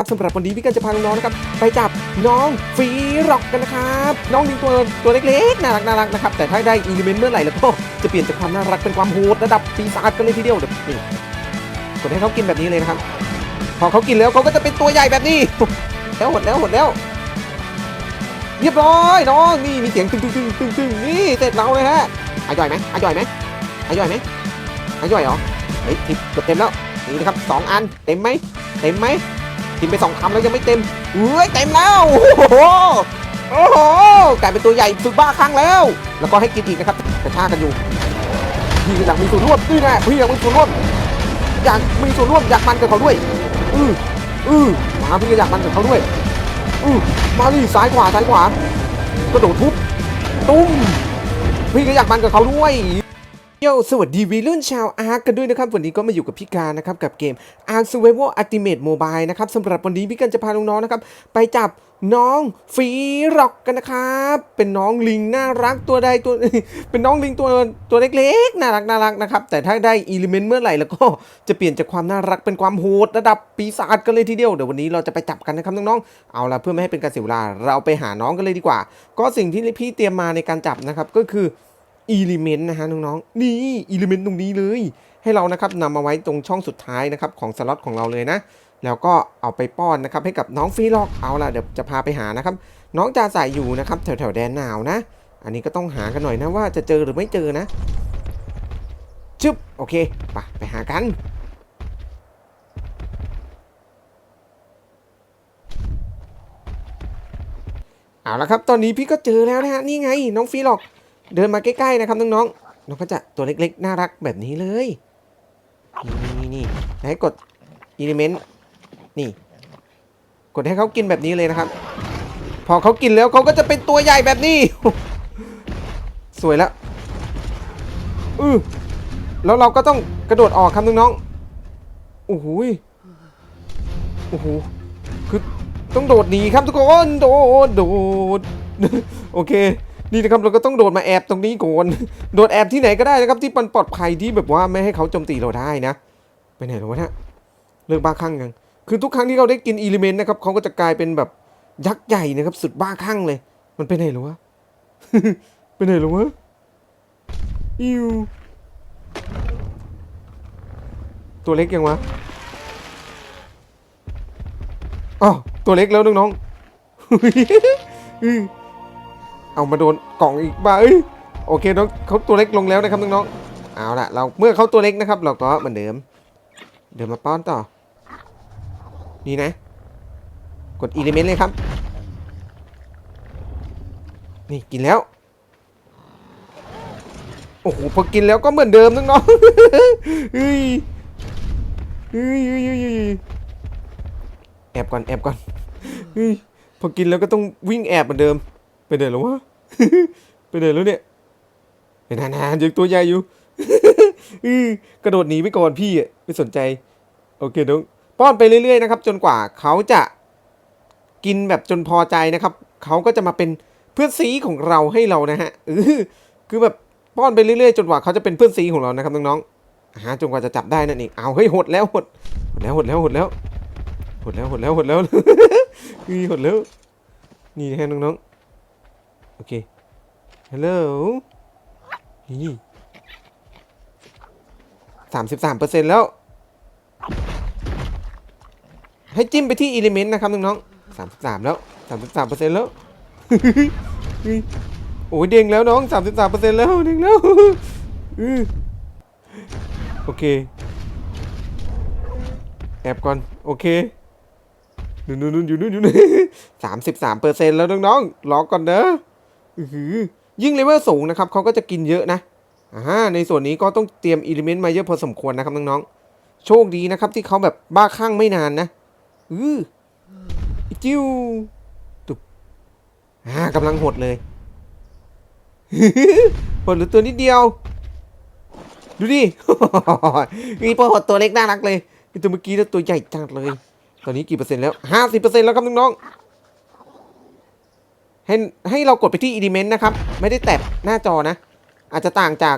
ครับสำหรับวันนี้พี่กันจะพาน้องๆนะครับไปจับน้องฟรีร็อกกันนะครับน้องลิงตัวตัวเล็กๆน่ารักน่ารักนะครับแต่ถ้าได้อิเลเมนต์เมื่อไหร่แล้วก็จะเปลี่ยนจากความน่ารักเป็นความโหดระดับปีศาจกันเลยทีเดียวเดี๋ยวนี่กดให้เขากินแบบนี้เลยนะครับ พอเขากินแล้วเขาก็จะเป็นตัวใหญ่แบบนี้แล้วหดแล้วหดแล้ว เรียบร้อยน้องนี่มีเสียงตึ้งตึ้งตึ้งตึ้งตึ้งนี่เสร็จเราเลยฮะอร่อยไหมอร่อยไหมอร่อยไหมอร่อยเหรอเฮ้ยทิปเกือบเต็มแล้วนี่นะครับสองอันเต็มไหมเต็มไหม ทิมไปสองคำแล้วยังไม่เต็มเฮ้ยเต็มแล้วโอ้โหโอ้โหกลายเป็นตัวใหญ่สุดบ้าคลั่งแล้ว แล้วก็ให้กินอีกนะครับกระชากกันอยู่พี่ก็อยากมีส่วนร่วมด้วยนะพี่อยากมีส่วนร่วมอยากมีส่วนร่วมอยากมันกับเขาด้วย อืออือมาพี่ก็อยากมันกับเขาด้วย อือมาดิซ้ายขวาซ้ายขวากระโดดทุบตุ้มพี่ก็อยากมันกับเขาด้วย โยสวัสดีวีรุ่นชาวอาร์กันด้วยนะครับ วันนี้ก็มาอยู่กับพี่การนะครับ กับเกม Ark Survival Ultimate Mobile นะครับสำหรับวันนี้พี่กันจะพาน้องๆนะครับ ไปจับน้องฟีร็อกกันนะครับ เป็นน้องลิงน่ารักตัวใดตัว เป็นน้องลิงตัวตัวเล็กๆ น่ารักน่ารักนะครับ แต่ถ้าได้อิเลเมนต์เมื่อไหร่แล้วก็จะเปลี่ยนจากความน่ารักเป็นความโหดระดับปีศาจกันเลยทีเดียวเดี๋ยววันนี้เราจะไปจับกันนะครับน้องๆ เอาละเพื่อไม่ให้เป็นการเสียเวลาเราไปหาน้องกันเลยดีกว่า ก็สิ่งที่พี่เตรียมมาในการจับนะครับก็คือ อิเลเมนต์นะฮะน้องๆนี่อิเลเมนต์ตรงนี้เลย ให้เรานะครับนำมาไว้ตรงช่องสุดท้ายนะครับของสล็อตของเราเลยนะ แล้วก็เอาไปป้อนนะครับให้กับน้องฟรีล็อกเอาล่ะเดี๋ยวจะพาไปหานะครับ น้องจะใส่อยู่นะครับแถวแถวๆแดนหนาวนะ อันนี้ก็ต้องหากันหน่อยนะว่าจะเจอหรือไม่เจอนะชึบโอเคไปไปหากันเอาละครับ ตอนนี้พี่ก็เจอแล้วนะฮะ นี่ไง น้องฟีล็อก เดินมาใกล้ๆนะครับน้องๆน้องก็จะตัวเล็กๆ น่ารักแบบนี้เลย นี่นี่นี่ให้กดอิเลเมนต์นี่ กดให้เขากินแบบนี้เลยนะครับ พอเขากินแล้วเขาก็จะเป็นตัวใหญ่แบบนี้ สวยแล้วอือแล้วเราก็ต้องกระโดดออกครับน้องๆโอ้โหโอ้โหคือต้องโดดหนีครับทุกคน โดด โดด โอเค นี่นะครับเราก็ต้องโดดมาแอบตรงนี้ก่อนโดดแอบที่ไหนก็ได้นะครับที่มันปลอดภัยที่แบบว่าไม่ให้เขาโจมตีเราได้นะ ไปไหนหรอวะเนี่ยเลิกบ้าคลั่งยังคือทุกครั้งที่เราได้กินอิเลเมนต์นะครับเขาก็จะกลายเป็นแบบยักษ์ใหญ่นะครับ สุดบ้าคลั่งเลย มันไปไหนหรอวะไปไหนหรอวะอิวตัวเล็กยังวะอ๋อตัวเล็กแล้วน้องๆ เอามาโดนกล่องอีกบ้าเอ้ยโอเคน้องเขาตัวเล็กลงแล้วนะครับน้องๆเอาละเราเมื่อเขาตัวเล็กนะครับ เราก็เหมือนเดิม เดี๋ยวมาป้อนต่อ นี่นะ กดอิเลเมนต์เลยครับ นี่กินแล้วโอ้โหพอกินแล้วก็เหมือนเดิมน้องๆเฮ้ยเฮ้ยเฮ้ยเฮ้ยเฮ้ยแอบก่อนแอบก่อนเฮ้ยพอกินแล้วก็ต้องวิ่งแอบเหมือนเดิม ไปไหนแล้ววะ ไปไหนแล้วเนี่ยไปนานๆยังตัวใหญ่อยู่กระโดดหนีไปก่อนพี่อะไม่สนใจ โอเคน้องป้อนไปเรื่อยๆนะครับ จนกว่าเขาจะกินแบบจนพอใจนะครับ เขาก็จะมาเป็นเพื่อนซีของเราให้เรานะฮะเออคือแบบป้อนไปเรื่อยๆ จนกว่าเขาจะเป็นเพื่อนซีของเรานะครับน้องๆอ่าจนกว่าจะจับได้นั่นเองเอาเฮ้ยหดแล้วหดหดแล้วหดแล้วหดแล้วหดแล้วหดแล้วหดแล้วนี่หดแล้วนี่นะฮะน้องๆ อเคฮัลโหลนี่สามสิบสามเปอร์เซ็นต์แล้ว ให้จิ้มไปที่อิเลเมนต์นะครับน้องๆสามสิบสามแล้วสามสิบสามเปอร์เซ็นต์แล้วโอ้ยเด้งแล้วน้องสามสิบสามเปอร์เซ็นต์แล้วเด้งแล้วโอเค แอบก่อน โอเคนู่นนู่นอยู่นู่นอยู่นู่นสามสิบสามเปอร์เซ็นต์แล้วน้องๆรอก่อนเด้ออื้อหือ ยิ่งเลเวลสูงนะครับเขาก็จะกินเยอะนะอ่าในส่วนนี้ก็ต้องเตรียมอิเลเมนต์มาเยอะพอสมควรนะครับน้องๆ โชคดีนะครับที่เขาแบบบ้าคลั่งไม่นานนะอืออีจิ้วตุบอ่ากำลังหดเลยหดหรือตัวนิดเดียว ดูดิมีพอหดตัวเล็กน่ารักเลยตัวเมื่อกี้แล้วตัวใหญ่จังเลย ตอนนี้กี่เปอร์เซ็นต์แล้วห้าสิบเปอร์เซ็นต์แล้วครับน้องๆ ให้ให้เรากดไปที่อิเลเมนต์นะครับ ไม่ได้แตะหน้าจอนะ อาจจะต่างจาก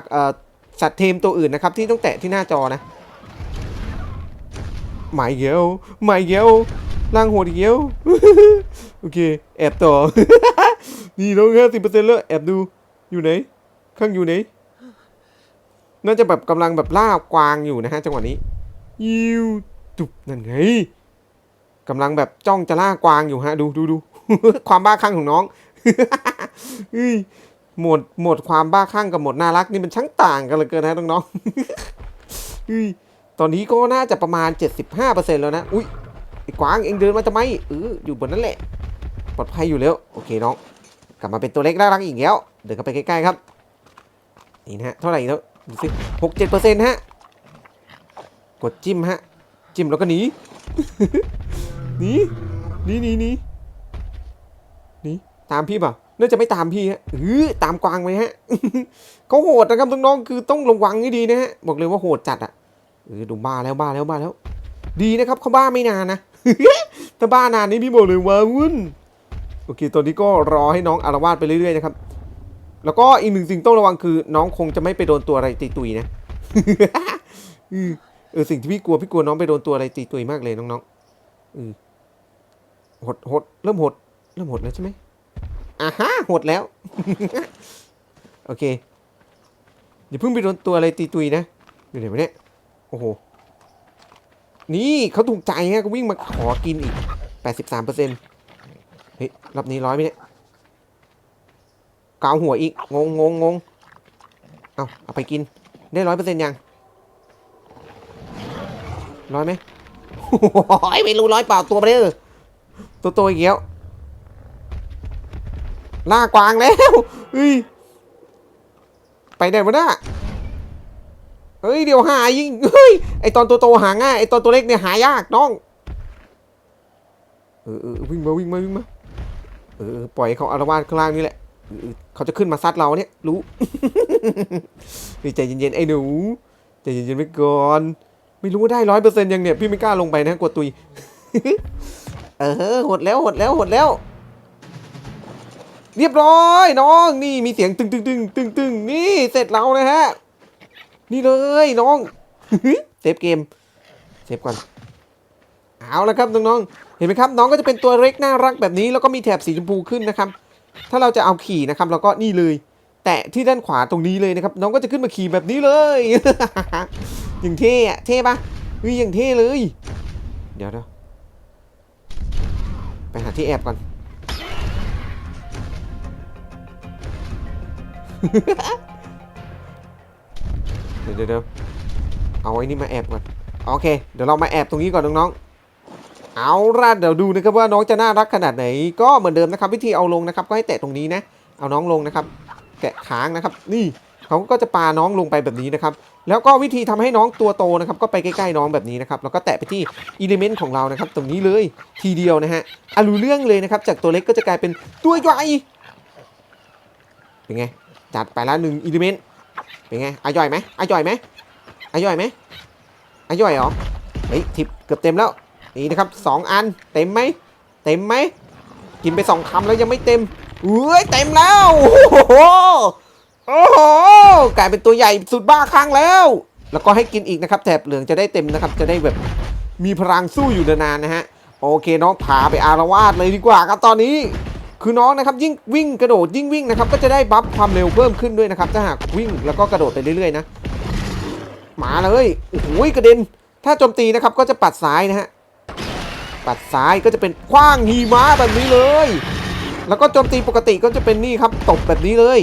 สัตว์เทมตัวอื่นนะครับ ที่ต้องแตะที่หน้าจอนะหมายเกลหมายเกลล่างหดอีกแล้วโอเค แอบต่อ นี่น้องห้าสิบเปอร์เซ็นต์แล้ว แอบดูอยู่ไหน ข้างอยู่ไหน น่าจะแบบกำลังแบบล่ากวางอยู่นะฮะจังหวะนี้ ยิวตุบนั่นไง กำลังแบบจ้องจะล่ากวางอยู่ฮะ ดูดูดูความบ้าคลั่งของน้องหมดหมดความบ้าคลั่งกับหมดน่ารักนี่มันช่างต่างกันเหลือเกินนะน้องๆตอนนี้ก็น่าจะประมาณ 75%แล้วนะ อุ้ยไอ้กวางเองเดินมาจะไหมเอออยู่บนนั้นแหละ ปลอดภัยอยู่แล้ว โอเคน้อง กลับมาเป็นตัวเล็กน่ารักอีกแล้ว เดินเข้าไปใกล้ๆครับ นี่นะฮะ เท่าไหร่แล้วดูสิหกเจ็ดเปอร์เซ็นต์ฮะ กดจิ้มฮะ จิ้มแล้วก็หนี หนีหนีหนีหนีหนีตามพี่เปล่าน่าจะไม่ตามพี่ฮะเออตามกวางไปฮะเขาโหดนะครับน้องๆคือต้องระวังให้ดีนะฮะบอกเลยว่าโหดจัดอะเออดูบ้าแล้วบ้าแล้วบ้าแล้ว ดีนะครับเขาบ้าไม่นานนะถ้าบ้านานนี่พี่บอกเลยว่าวุ่นโอเคตอนนี้ก็รอให้น้องอารวาสไปเรื่อยๆนะครับแล้วก็อีกหนึ่งสิ่งต้องระวังคือ น้องคงจะไม่ไปโดนตัวอะไรตีตุยนะเออสิ่งที่พี่กลัวพี่กลัวน้องไปโดนตัวอะไรตีตุยมากเลยน้องๆ อือหดหดเริ่มหด เริ่มหดแล้วใช่ไหมอ่าฮะหดแล้ว โอเคอย่าเพิ่งไปโดนตัวอะไรตีตุยนะอยู่ไหนวะเนี่ยโอ้โห นี่เขาถูกใจฮะก็วิ่งมาขอกินอีก 83เปอร์เซ็นต์เฮ้ยรอบนี้ร้อยไหมเนี่ยเกาหัวอีก งงงงงงเอาเอาไปกิน ได้ร้อยเปอร์เซ็นต์ยัง ร้อยไหม โอ้ยไม่รู้ร้อยเปล่าตัวไปเลยตัวโตอีกแล้วล่ากวางแล้วเฮ้ยไปไหนวะน่ะเฮ้ยเดี๋ยวหายิงเฮ้ยไอตอนตัวโตหาง่ายไอตอนตัวเล็กเนี่ยหายากน้องเออเออวิ่งมาวิ่งมาวิ่งมาเออปล่อยเขาอารวาสข้างล่างนี่แหละเออเขาจะขึ้นมาซัดเราเนี่ยรู้ใจเย็นๆไอ้หนูใจเย็นๆไว้ก่อน ไม่รู้ว่าได้ร้อยเปอร์เซ็นต์ยังเนี่ย พี่ไม่กล้าลงไปนะกลัวตุย เออหดแล้วหดแล้วหดแล้ว เรียบร้อยน้องนี่มีเสียงตึงตึงตึงตึงตึงนี่เสร็จเรานะฮะ นี่เลยน้องเซฟเกมเซฟก่อนเอาละครับน้องๆเห็นไหมครับ น้องก็จะเป็นตัวเล็กน่ารักแบบนี้ แล้วก็มีแถบสีชมพูขึ้นนะครับ ถ้าเราจะเอาขี่นะครับเราก็นี่เลย แตะที่ด้านขวาตรงนี้เลยนะครับ น้องก็จะขึ้นมาขี่แบบนี้เลย อย่างเท่อะเท่ปะเฮ้ยอย่างเท่เลย เดี๋ยวเดี๋ยวไปหาที่แอบก่อนเดี๋ยวเดี๋ยวเดี๋ยวเอาไอ้นี่มาแอบก่อน โอเค เดี๋ยวเรามาแอบตรงนี้ก่อนน้องๆ เอาล่ะเดี๋ยวดูนะครับว่าน้องจะน่ารักขนาดไหน ก็เหมือนเดิมนะครับ วิธีเอาลงนะครับ ก็ให้แตะตรงนี้นะ เอาน้องลงนะครับ แกะค้างนะครับ นี่ เขาก็จะปาน้องลงไปแบบนี้นะครับ แล้วก็วิธีทำให้น้องตัวโตนะครับ ก็ไปใกล้ๆน้องแบบนี้นะครับ แล้วก็แตะไปที่อิเลเมนต์ของเรานะครับ ตรงนี้เลยทีเดียวนะฮะอะรู้เรื่องเลยนะครับ จากตัวเล็กก็จะกลายเป็นตัวใหญ่ เป็นไง จัดไปล้วหนึ่งอิเลเมนต์ เป็นไงอาย่อยไหมอาย่อยไหมอาย่อยไหมอาย่อยเหรอ เฮ้ยทิปเกือบเต็มแล้ว นี่นะครับสองอัน เต็มไหม เต็มไหม กินไปสองคำแล้วยังไม่เต็มเอ้ยเต็มแล้วโอ้โห โอ้โหกลายเป็นตัวใหญ่สุดบ้าคลั่งแล้ว แล้วก็ให้กินอีกนะครับแถบเหลืองจะได้เต็มนะครับ จะได้แบบมีพลังสู้อยู่นานๆนะฮะ โอเคน้องพาไปอารวาสเลยดีกว่าครับตอนนี้ คือน้องนะครับยิ่งวิ่งกระโดดยิ่งวิ่งนะครับ ก็จะได้บัฟความเร็วเพิ่มขึ้นด้วยนะครับ ถ้าหากวิ่งแล้วก็กระโดดไปเรื่อยๆนะมาเลยโอ้โหกระเด็น ถ้าโจมตีนะครับก็จะปัดซ้ายนะฮะปัดซ้ายก็จะเป็นคว้างหิมะแบบนี้เลย แล้วก็โจมตีปกติก็จะเป็นนี่ครับตบแบบนี้เลย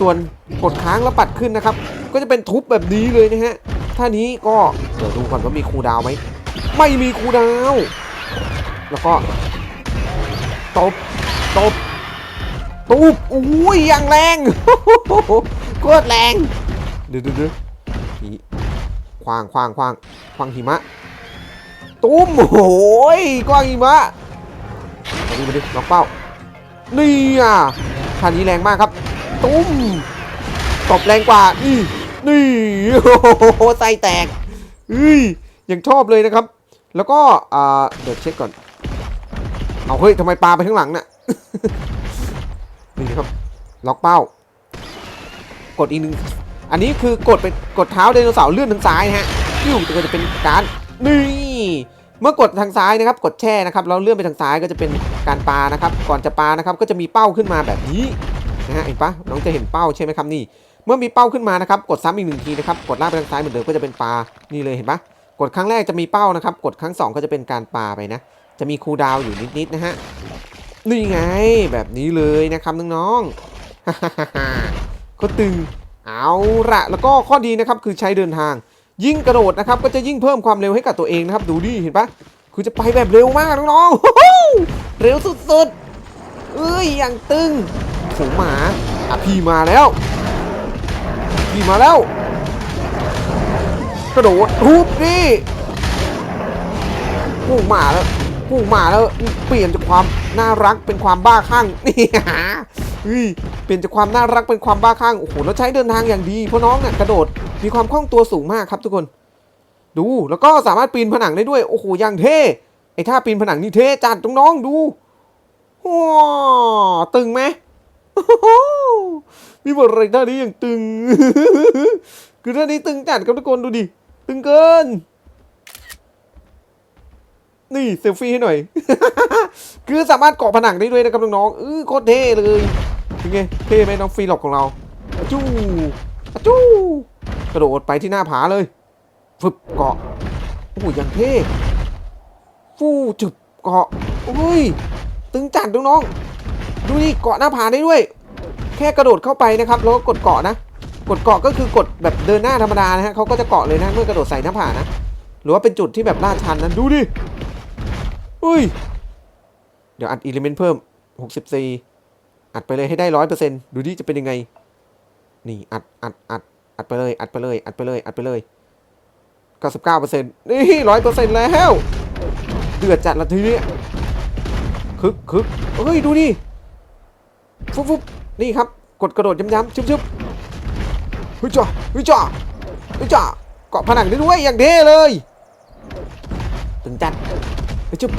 ส่วนกดค้างแล้วปัดขึ้นนะครับ ก็จะเป็นทุบแบบนี้เลยนะฮะท่านี้ก็เดี๋ยวดูก่อนว่ามีคูดาวไหมไม่มีคูดาว แล้วก็ตบตบตูบอุ้ยอย่างแรงโคตรแรงเดี๋ยวเดี๋ยวเดี๋ยวนี่ควางควางควางควางหิมะตุ้มโอ้ยกวางหิมะมาดิมาดิล็อกเป้านี่อะท่านี้แรงมากครับ ตุ้มตบแรงกว่านี่นี่โอ้โหไส้แตกเฮ้ยยังชอบเลยนะครับ แล้วก็อ่าเดี๋ยวเช็คก่อน เอาเฮ้ยทำไมปลาไปข้างหลังน่ะนี่ครับ ล็อกเป้า กดอีกหนึ่งอันนี้คือกดเป็นกดเท้าไดโนเสาร์เลื่อนทางซ้ายนะฮะยิ่งก็จะเป็นการนี่เมื่อกดทางซ้ายนะครับ กดแช่นะครับแล้วเลื่อนไปทางซ้ายก็จะเป็นการปานะครับ ก่อนจะปานะครับ ก็จะมีเป้าขึ้นมาแบบนี้ นะฮะเห็นปะน้องจะเห็นเป้าใช่ไหมครับนี่ เมื่อมีเป้าขึ้นมานะครับ กดซ้ำอีกหนึ่งทีนะครับ กดลากไปทางซ้ายเหมือนเดิมก็จะเป็นปลา นี่เลยเห็นปะกดครั้งแรกจะมีเป้านะครับ กดครั้งสองก็จะเป็นการปลาไปนะ จะมีคูดาวอยู่นิดๆนะฮะ นี่ไงแบบนี้เลยนะครับน้องๆก็ตึง เอาละแล้วก็ข้อดีนะครับคือใช้เดินทาง ยิ่งกระโดดนะครับก็จะยิ่งเพิ่มความเร็วให้กับตัวเองนะครับ ดูดิเห็นปะคือจะไปแบบเร็วมากน้องๆเร็วสุดๆ เอ้ยอย่างตึง ฝูงหมาอะพี่มาแล้วพี่มาแล้ว กระโดดทุบนี่พุ่งมาแล้วพุ่งมาแล้วเปลี่ยนจากความน่ารักเป็นความบ้าคลั่งนี่ฮะเฮ้ยเปลี่ยนจากความน่ารักเป็นความบ้าคลั่งโอ้โหแล้วใช้เดินทางอย่างดีเพราะน้องเนี่ยกระโดดมีความคล่องตัวสูงมากครับทุกคน ดูแล้วก็สามารถปีนผนังได้ด้วยโอ้โหอย่างเท่ไอ้ท่าปีนผนังนี่เท่จัดน้องๆดูว้าตึงไหม มีบทอะไรท่านี้อย่างตึง คือท่านี้ตึงจัดครับทุกคนดูดิ ตึงเกิน นี่เซลฟี่ให้หน่อย คือสามารถเกาะผนังได้ด้วยนะครับน้องๆเออโคตรเท่เลยเป็นไง เท่ไหมน้องฟรีหลอกของเราอจู้อจู้กระโดดไปที่หน้าผาเลยฟึบเกาะ โอ้ยย่างเท่ ฟู่จึบเกาะ โอ้ย ตึงจัดน้องๆ ดูดิเกาะหน้าผาได้ด้วย แค่กระโดดเข้าไปนะครับแล้วก็กดเกาะนะ กดเกาะก็คือกดแบบเดินหน้าธรรมดานะฮะเขาก็จะเกาะเลยนะเมื่อกระโดดใส่หน้าผานะ หรือว่าเป็นจุดที่แบบลาดชันนะดูดิอุ้ย เดี๋ยวอัดอิเลเมนต์เพิ่ม 64 อัดไปเลยให้ได้ร้อยเปอร์เซ็นต์ดูดิจะเป็นยังไง นี่อัดอัดอัดอัดไปเลยอัดไปเลยอัดไปเลยอัดไปเลย99เปอร์เซ็นต์นี่ร้อยเปอร์เซ็นต์แล้ว เดือดจัดละทีนี้คึกคึกเฮ้ย ดูดิ ฟุบฟุบนี่ครับ กดกระโดดย้ำๆชึบชึบฮ้ยจ้าฮ้ยจ้าฮ้ยจ้าเกาะผนังได้ด้วยอย่างเท่เลยตึงจัดฮ้ยจุบ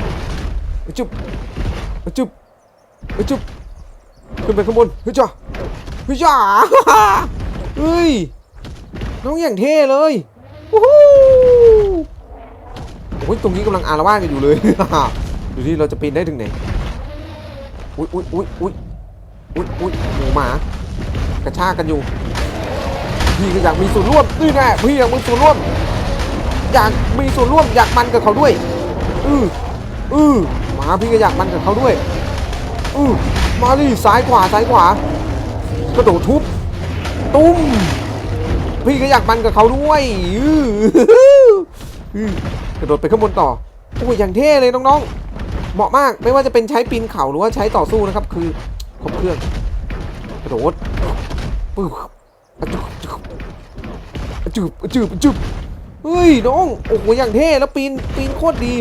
ฮ้ยจุบฮ้ยจุบฮ้ยจุบขึ้นไปข้างบนฮ้ยจ้าฮ้ยจ้าเฮ้ยน้องอย่างเท่เลยวู้ฮู้โอ้ยตรงนี้กำลังอารวาสกันอยู่เลย ดูที่เราจะปีนได้ถึงไหน อุ้ยอุ้ยอุ้ยอุ้ย อุ้ยอุ้ยหมูหมากระชากกันอยู่ พี่ก็อยากมีส่วนร่วมนี่แน่พี่อยากมีส่วนร่วม อยากมีส่วนร่วมอยากมันกับเขาด้วยอืออือหมาพี่ก็อยากมันกับเขาด้วยอือมาดิซ้ายขวาซ้ายขวากระโดดทุบตุ้มพี่ก็อยากมันกับเขาด้วยอืออือกระโดดไปข้างบนต่อโอ้ยอย่างเท่เลยน้องๆ เหมาะมากไม่ว่าจะเป็นใช้ปีนเขาหรือว่าใช้ต่อสู้นะครับ คือ ครบเครื่องกระโดดปึ๊บอะจุบจุบจุบจุบเฮ้ยน้องโอ้โหอย่างเท่แล้วปีนปีนโคตรดี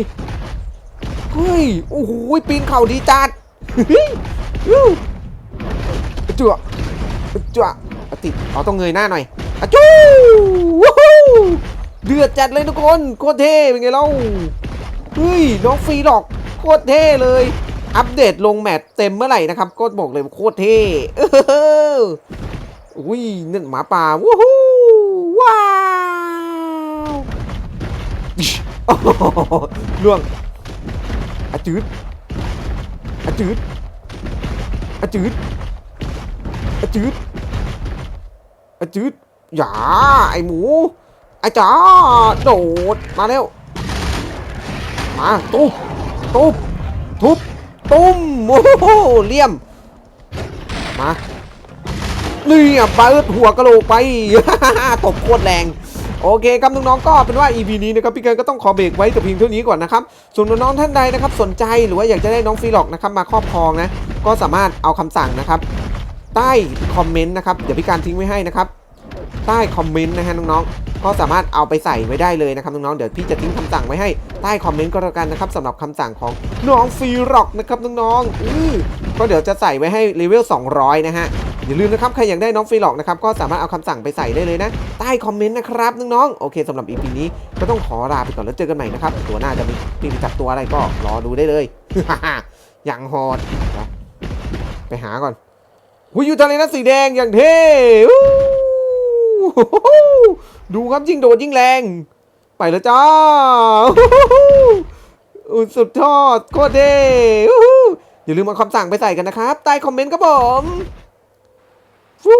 เฮ้ยโอ้โหปีนเข่าดีจัดจุบอะจุบอะติดอ๋อต้องเงยหน้าหน่อยอจูวู้ฮู้เดือดจัดเลยทุกคนโคตรเท่เป็นไงเล่าเฮ้ยน้องฟรีหรอกโคตรเท่เลย อัปเดตลงแมตช์เต็มเมื่อไหร่นะครับ ก็บอกเลยโคตรเท่อุ้ยนั่นหมาป่าวู้ฮู้ว้าวโอ้โหล่วงอจืดอจืดอจืดอจืดอจืดอย่าไอหมูไอจ๋าโดดมาแล้วมาตุ๊บตุ๊บทุบ ตุ้มโอ้โหเลี่ยม มานี่อะเปิดหัวกะโหลกไป ตบโคตรแรง โอเคครับน้องๆก็เป็นว่า EP นี้นะครับพี่เกินก็ต้องขอเบรกไว้แต่เพียงเท่านี้ก่อนนะครับส่วนน้องๆท่านใดนะครับสนใจหรือว่าอยากจะได้น้องฟรีหลอกนะครับมาครอบครองนะก็สามารถเอาคำสั่งนะครับ ใต้คอมเมนต์นะครับเดี๋ยวพี่การทิ้งไว้ให้นะครับ ใต้คอมเมนต์นะฮะน้องๆ ก็สามารถเอาไปใส่ไว้ได้เลยนะครับน้องๆ เดี๋ยวพี่จะทิ้งคำสั่งไว้ให้ใต้คอมเมนต์ก็แล้วกันนะครับสำหรับคำสั่งของน้องฟรีร็อกนะครับน้องๆอือก็เดี๋ยวจะใส่ไว้ให้เลเวล 200 นะฮะอย่าลืมนะครับใครอยากได้น้องฟรีล็อกนะครับก็สามารถเอาคำสั่งไปใส่ได้เลยนะ ใต้คอมเมนต์นะครับน้องๆโอเคสำหรับ EP นี้ก็ต้องขอลาไปก่อนแล้วเจอกันใหม่นะครับตัวหน้าจะมีปีจับตัวอะไรก็รอดูได้เลยอย่างโหดไปหาก่อนหุยอยู่ทะเลนะสีแดงอย่างเท่ ดูครับยิ่งโดดยิ่งแรง ไปแล้วจ้าอุสุดยอดโคตรเด้อย่าลืมเอาคำสั่งไปใส่กันนะครับ ใต้คอมเมนต์ครับผมฟู